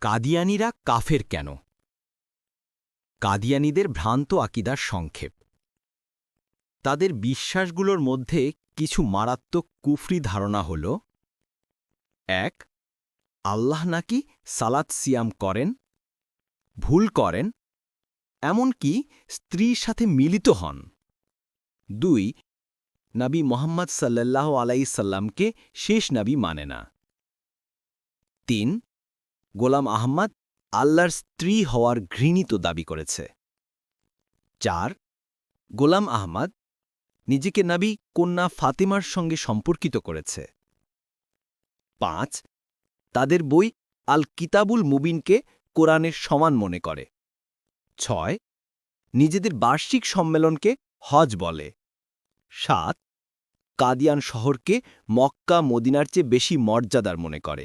কাদিয়ানিরা কাফের কেন? কাদিয়ানিদের ভ্রান্ত আকিদার সংক্ষেপ। তাদের বিশ্বাসগুলোর মধ্যে কিছু মারাত্মক কুফরি ধারণা হল, এক, আল্লাহ নাকি সালাত সিয়াম করেন, ভুল করেন, এমনকি স্ত্রীর সাথে মিলিত হন। দুই, নবী মোহাম্মদ সাল্লাল্লাহ আলাইসাল্লামকে শেষ নবী মানে না। তিন গোলাম আহমদ আল্লাহর স্ত্রী হওয়ার ঘৃণিত দাবি করেছে। চার, গোলাম আহমদ নিজেকে নবী কন্যা ফাতিমার সঙ্গে সম্পর্কিত করেছে। পাঁচ, তাদের বই আল কিতাবুল মুবিনকে কোরআনের সমান মনে করে। ছয়, নিজেদের বার্ষিক সম্মেলনকে হজ বলে। সাত, কাদিয়ান শহরকে মক্কা মদিনার চেয়ে বেশি মর্যাদার মনে করে।